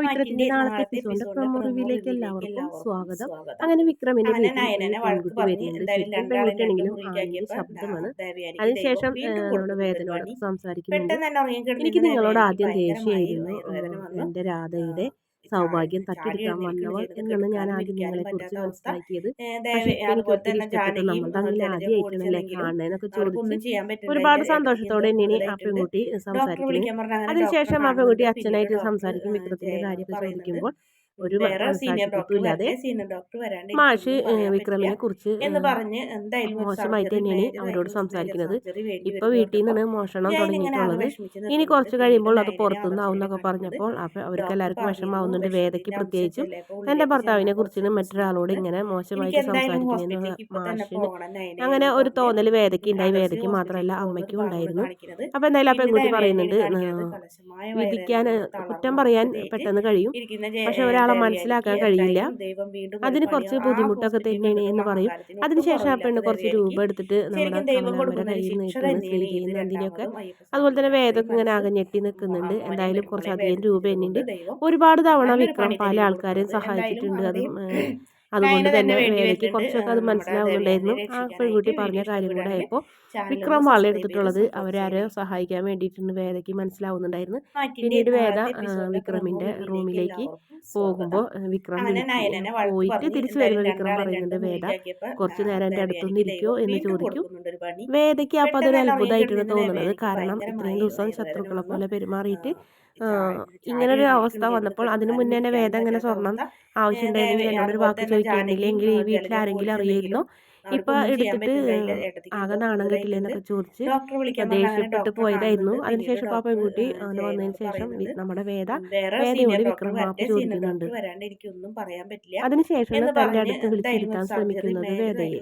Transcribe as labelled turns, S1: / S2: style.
S1: പവിത്രത്തിന്റെ നാളത്തെ എപ്പിസോഡ് പ്രമുറിവിലേക്ക് എല്ലാവർക്കും സ്വാഗതം. അങ്ങനെ വിക്രമിന്റെ
S2: മുറിക്കാക്കിയപ്പോ
S1: ശബ്ദമാണ്. അതിനുശേഷം നമ്മുടെ വേദനയോട് സംസാരിക്കുന്നുണ്ട്. എനിക്ക് നിങ്ങളോട് ആദ്യം ദേഷ്യമായിരുന്നു
S2: എന്റെ
S1: എന്റെ രാധയുടെ സൗഭാഗ്യം തട്ടിയെടുക്കാൻ വന്നവൾ എന്നാണ് ഞാൻ ആദ്യം നിങ്ങളെ കുറിച്ച്. മനസ്സിലാക്കിയത്.
S2: അതുപോലെ തന്നെ
S1: നമ്മൾ തമ്മിൽ ആദ്യമായിട്ടാണല്ലേ കാണുന്നതെന്നൊക്കെ ചോദിച്ച് ഒരുപാട് സന്തോഷത്തോടെ
S2: ഇനി
S1: തന്നെയാണ് ആ പെൺകുട്ടി സംസാരിക്കുന്നത് അതിനുശേഷം ആ പെൺകുട്ടി അച്ഛനായിട്ട് സംസാരിക്കും വിക്രത്തിന്റെ കാര്യമൊക്കെ ചോദിക്കുമ്പോൾ. ഒരു ഇല്ലാതെ മാഷ് വിക്രമിനെ കുറിച്ച് മോശമായിട്ട് തന്നെയാണ് അവരോട് സംസാരിക്കുന്നത്. ഇപ്പൊ വീട്ടിൽ
S2: നിന്നാണ്
S1: നിന്ന് മോഷണം തുടങ്ങിയിട്ടുള്ളത് ഇനി. കുറച്ച് കഴിയുമ്പോൾ അത്
S2: പുറത്തുനിന്നാവുന്നൊക്കെ
S1: പറഞ്ഞപ്പോൾ അപ്പൊ അവർക്ക് എല്ലാവർക്കും വിഷമാവുന്നുണ്ട് വേദയ്ക്ക് പ്രത്യേകിച്ചും
S2: എന്റെ
S1: തന്റെ ഭർത്താവിനെ കുറിച്ച് മറ്റൊരാളോട് ഇങ്ങനെ മോശമായിട്ട്
S2: സംസാരിക്കുന്നു
S1: സംസാരിക്കുന്നതെന്ന് മാഷിന് അങ്ങനെ ഒരു തോന്നൽ വേദയ്ക്ക് ഉണ്ടായി വേദയ്ക്ക് മാത്രമല്ല അമ്മയ്ക്കും ഉണ്ടായിരുന്നു. അപ്പൊ എന്തായാലും ആ പെൺകുട്ടി പറയുന്നുണ്ട് വിധിക്കാൻ കുറ്റം പറയാൻ പെട്ടെന്ന് കഴിയും. പക്ഷെ ഒരാളെ
S2: ദേവയാനിക്ക്
S1: മനസ്സിലാക്കാൻ കഴിയില്ല. അതിന് കുറച്ച് ബുദ്ധിമുട്ടൊക്കെ തന്നെയാണ് എന്ന് പറയും. അതിനുശേഷം ആ പെണ്ണ് കുറച്ച് രൂപ എടുത്തിട്ട് നമ്മുടെ കയ്യിൽ നന്ദിനിയൊക്കെ അതുപോലെ തന്നെ വേദമൊക്കെ ഇങ്ങനെ അകഞ്ഞെട്ടി നിൽക്കുന്നുണ്ട്. എന്തായാലും
S2: കുറച്ച്
S1: കുറച്ചധികം രൂപ
S2: എന്നുണ്ട്
S1: ഒരുപാട് തവണ വിക്രം പല ആൾക്കാരെയും സഹായിച്ചിട്ടുണ്ട്. അതും അതുകൊണ്ട് തന്നെ
S2: എനിക്ക്
S1: വേദയ്ക്ക് കുറച്ചൊക്കെ അത് മനസ്സിലാവുന്നുണ്ടായിരുന്നു ആ പെൺകുട്ടി പറഞ്ഞ കാര്യം കൂടെ ആയപ്പോൾ വിക്രം
S2: വളരെടുത്തിട്ടുള്ളത്
S1: അവരാരെ സഹായിക്കാൻ വേണ്ടിയിട്ടുണ്ട് വേദയ്ക്ക് മനസ്സിലാവുന്നുണ്ടായിരുന്നു. പിന്നീട് വേദ വിക്രമിന്റെ റൂമിലേക്ക് പോകുമ്പോൾ വിക്രം പോയിട്ട് തിരിച്ചു വരുമ്പോൾ വിക്രം പറയുന്നുണ്ട് വേദ കുറച്ചു നേരം
S2: എന്റെ
S1: അടുത്തൊന്നും ഇരിക്കോ
S2: ഇരിക്കുമോ
S1: എന്ന് ചോദിക്കും. വേദയ്ക്ക് അപ്പോൾ അതൊരു അത്ഭുതമായിട്ടാണ് തോന്നുന്നത്. കാരണം ഇത്രയും ദിവസം ശത്രുക്കളെ. പോലെ പെരുമാറിയിട്ട് ഇങ്ങനൊരു അവസ്ഥ വന്നപ്പോൾ അതിനു മുന്നേ തന്നെ വേദം ഇങ്ങനെ സ്വർണം ആവശ്യമുണ്ടായിരുന്നു
S2: എന്നോടൊരു
S1: വാക്ക്
S2: തന്നെ എങ്കിൽ
S1: ഈ വീട്ടിൽ ആരെങ്കിലും അറിയായിരുന്നു? ഇപ്പൊ എടുത്തിട്ട് ആകെ നാണം കെട്ടില്ല. എന്നൊക്കെ ചോദിച്ച് ദേഷ്യപ്പെട്ട് പോയതായിരുന്നു. അതിനുശേഷം
S2: ഇപ്പൊ
S1: ആ പെൺകുട്ടി അങ്ങനെ വന്നതിന് ശേഷം നമ്മുടെ വേദ വേദയോട് വിക്രം മാപ്പ് ചോദിക്കുന്നുണ്ട്.
S2: അതിനുശേഷം
S1: തന്റെ അടുത്ത് വിളിച്ചിരുത്താൻ ശ്രമിക്കുന്നത് വേദയെ.